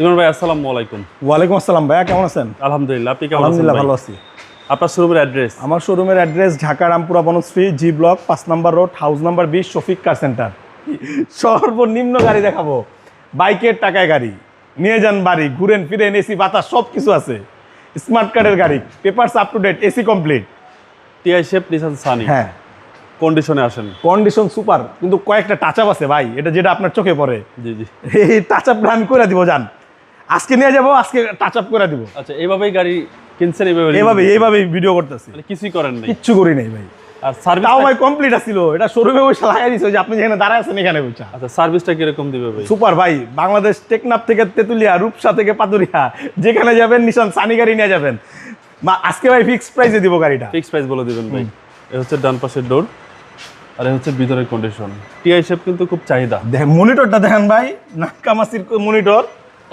ইমরান ভাই আসসালামু আলাইকুম। ওয়ালাইকুম আসসালাম ভাইয়া কেমন আছেন? আলহামদুলিল্লাহ আপনি কেমন আছেন আলহামদুলিল্লাহ ভালো আছি। আপনার শোরুমের অ্যাড্রেস আমার শোরুমের address Dhaka Rampura Banasree G block পাঁচ নাম্বার রোড হাউস নাম্বার বিশ শফিক কার সেন্টার সর্বনিম্ন গাড়ি দেখাবো। বাইকের টাকায় গাড়ি। নিয়ে যান বাড়ি ঘুরেন ফিরেন এসি বাতাস সব কিছু আছে স্মার্ট কার্ডের গাড়ি papers up to date AC complete TI shape Nissan Sunny হ্যাঁ। কন্ডিশনে আসেন। কন্ডিশন সুপার কিন্তু কয়েকটা টাচ আপ আছে ভাই এটা যেটা আপনার চোখে পড়ে। জি জি। এই টাচ আপ আমি করে দিব জান আজকে নিয়ে যাব আজকে টাচ আপ করে দিব। আচ্ছা এইভাবেই গাড়ি কিনছেন এইভাবে এইভাবে এইভাবেই ভিডিও করতেছি। মানে কিছুই করেন নাই? কিচ্ছু করি নাই ভাই। আর সার্ভিস তাও ভাই কমপ্লিট আসছিল এটা শোরুমে বসে লাগাই দিছে যে আপনি যেখানে দাঁড়ায় আছেন এখানে বসে। আচ্ছা সার্ভিসটা কীরকম দিবে ভাই? সুপার ভাই বাংলাদেশ টেকনাফ থেকে তেতুলিয়া রূপসা থেকে পাতুরিয়া যেখানে যাবেন নিশান সানি গাড়ি নিয়ে যাবেন। মা আজকে ভাই ফিক্স প্রাইসে দিব গাড়িটা। ফিক্স প্রাইস বলে দিবেন ভাই। হচ্ছে ডান পাশের ডোর আর হচ্ছে ভিতরের কন্ডিশন টিআই শেপ কিন্তু খুব চাহিদা। মনিটরটা দেখেন ভাই নাকামাসির মনিটর।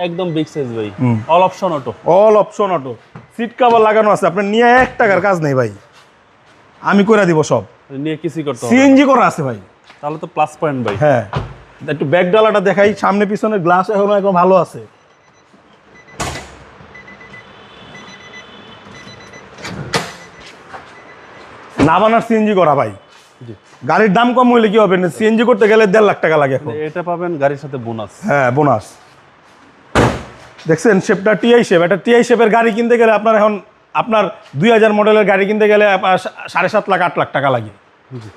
একদম বিগ সাইজ ভাই। All option auto all option auto seat cover লাগানো আছে। আপনার নিয়ে এক টাকার কাজ নেই ভাই। আমি করে দিব সব। নিয়ে কিছুই করতে। সিএনজি করা আছে ভাই। তাহলে তো প্লাস পয়েন্ট ভাই। হ্যাঁ। একটু ব্যাক ডালাটা দেখাই। সামনে পিছনের গ্লাস এখনও একদম ভালো আছে। নাবানার সিএনজি করা ভাই। গাড়ির দাম কম হইলে কি হবে? সিএনজি করতে গেলে দেড় লাখ টাকা লাগে এখন। এটা পাবেন গাড়ির সাথে বোনাস হ্যাঁ বোনাস দেখছেন? শেপটা টিআই শেপ একটা টিআই শেপের গাড়ি কিনতে গেলে আপনার এখন আপনার দুই হাজার মডেলের গাড়ি কিনতে গেলে সাড়ে সাত লাখ আট লাখ টাকা লাগে।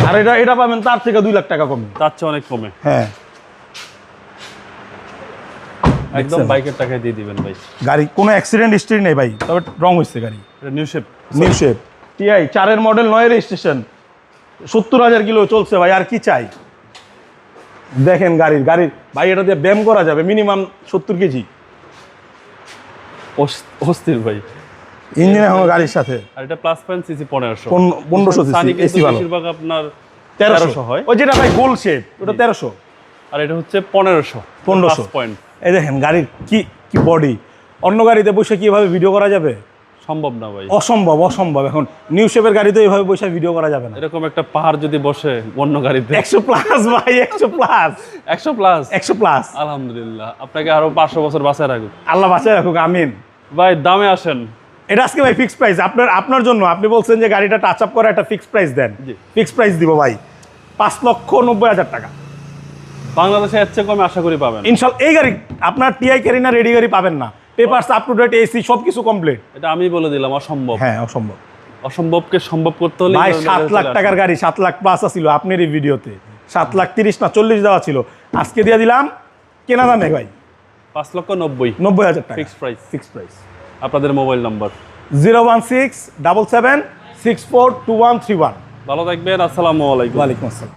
আর এটা এটা পাবেন তার থেকে দুই লাখ টাকা কমে। তার চেয়ে অনেক কমে। হ্যাঁ। একদম বাইকের টাকায় দিয়ে দিবেন ভাই। গাড়ি কোনো অ্যাক্সিডেন্ট হিস্ট্রি নেই ভাই। তবে রং হয়েছে গাড়ি। এটা new shape new shape TI চারের মডেল নয় রেজিস্ট্রেশন সত্তর হাজার কিলো চলছে ভাই আর কি চাই? দেখেন গাড়ির গাড়ির। ভাই এটা দিয়ে ব্যায়াম করা যাবে মিনিমাম সত্তর কেজি। অস্থির ভাই। ইঞ্জিন এখনও গাড়ির সাথে। আর এটা প্লাস পয়েন্ট সিসি পনেরোশো। পন- পনেরোশো সিসি সানি ভালো। বেশিরভাগ আপনার তেরোশো হয়। ওই যেটা ভাই গোল শেপ ওটা তেরোশো। আর এটা হচ্ছে পনেরোশো পনেরোশো। পয়েন্ট এই দেখেন গাড়ির কি কি বডি অন্য গাড়িতে বসে কীভাবে ভিডিও করা যাবে? সম্ভব না ভাই। অসম্ভব অসম্ভব। এখন নিউ শেপের গাড়িতে এইভাবে বসে ভিডিও করা যাবে না। এরকম একটা পাহাড় যদি বসে অন্য গাড়িতে। একশো প্লাস ভাই একশো প্লাস একশো প্লাস একশো প্লাস আলহামদুলিল্লাহ। আপনাকে আরও পাঁচশো বছর বাঁচায় রাখুক। আল্লাহ বাঁচায় রাখুক আমিন। ভাই দামে আসেন। এটা আজকে ভাই ফিক্স প্রাইস আপনার আপনার জন্য আপনি বলছেন যে গাড়িটা টাচ আপ করে একটা ফিক্স প্রাইস দেন। জি। ফিক্স প্রাইস দিব ভাই। পাঁচ লক্ষ নব্বই হাজার টাকা। বাংলাদেশে এর চেয়ে কমে আশা করি পাবেন। ইনশাল এই গাড়ি আপনার টিআই ক্যারিনা রেডি গাড়ি পাবেন না। Papers up to date AC সব কিছু কমপ্লিট এটা আমি বলে দিলাম অসম্ভব। হ্যাঁ অসম্ভব। অসম্ভবকে সম্ভব করতে হলে ভাই সাত লাখ টাকার গাড়ি সাত লাখ প্লাস ছিল আপনার এই ভিডিওতে। সাত লাখ তিরিশ না চল্লিশ দেওয়া ছিল। আজকে দিয়ে দিলাম কেনা দামে ভাই। পাঁচ লক্ষ নব্বই। নব্বই হাজার টাকা। ফিক্স প্রাইস ফিক্স প্রাইস আপনাদের mobile number zero one six double seven six four two one three one. ভালো থাকবেন আসসালামু আলাইকুম। ওয়ালাইকুম আসসালাম।